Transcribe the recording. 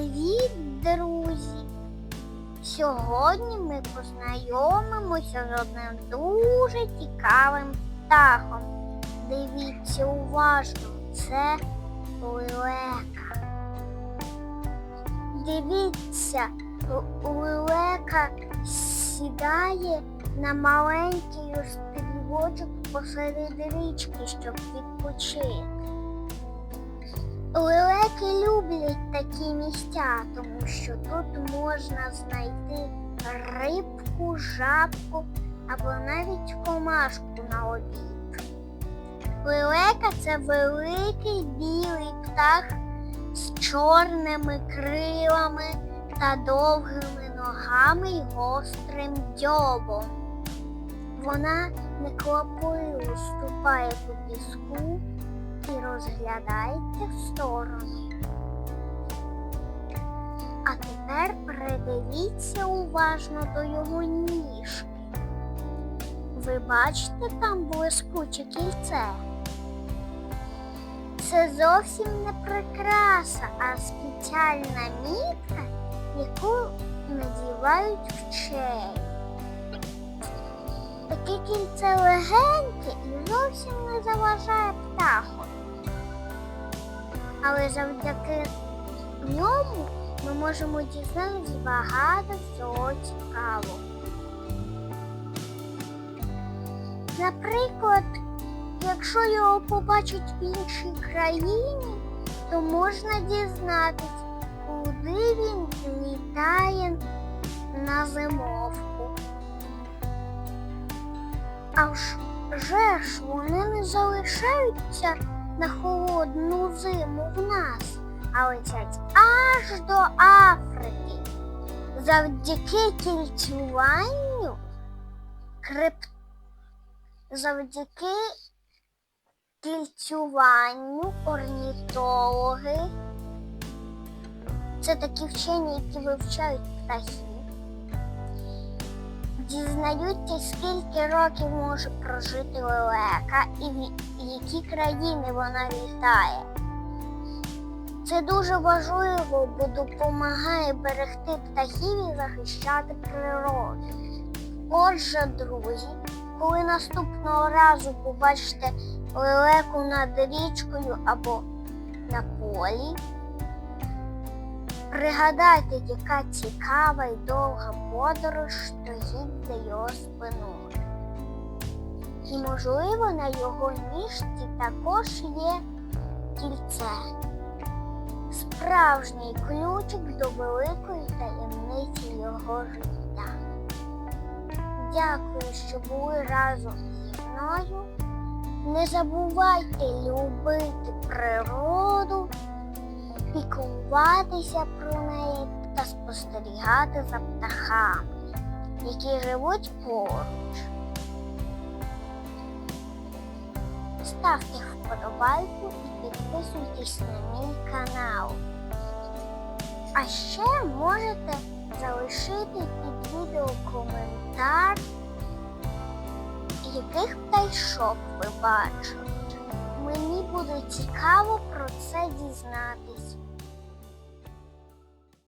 Привіт, друзі! Сьогодні ми познайомимося з одним дуже цікавим птахом. Дивіться уважно, це лелека. Дивіться, л- лелека сідає на маленький острівочок посеред річки, щоб відпочити. Лелеки люблять такі місця, тому що тут можна знайти рибку, жабку або навіть комашку на обід. Лелека це великий білий птах з чорними крилами та довгими ногами й гострим дзьобом. Вона неквапливо ступає по піску і розглядається в сторони. А тепер придивіться уважно до його ніжки. Ви бачите там блискуче кільце? Це зовсім не прикраса, а спеціальна мітка, яку надівають в чей. Таке кільце легеньке і зовсім не заважає птаху. Але завдяки ньому ми можемо дізнатися багато всього цікавого. Наприклад, якщо його побачать в іншій країні, то можна дізнатись, куди він літає на зимовку. А ж же ж вони не залишаються на холодну зиму в нас, а летять аж до Африки. Завдяки кільцюванню крип... завдяки кільцюванню орнітологи. Це такі вчені, які вивчають птахів. Дізнаються, скільки років може прожити лелека і в які країни вона літає. Це дуже важливо, бо допомагає берегти птахів і захищати природу. Отже, друзі, коли наступного разу побачите лелеку над річкою або на полі, Пригадайте, яка цікава і довга подорож стоїть за його спиною. І, можливо, на його ніжці також є кільце. Справжній ключик до великої таємниці його життя. Дякую, що були разом зі мною. Не забувайте любити природу піклуватися про неї та спостерігати за птахами, які живуть поруч. Ставте вподобайку і підписуйтесь на мій канал. А ще можете залишити під відео коментар, яких пташок ви бачили. Мені буде цікаво про це дізнатися.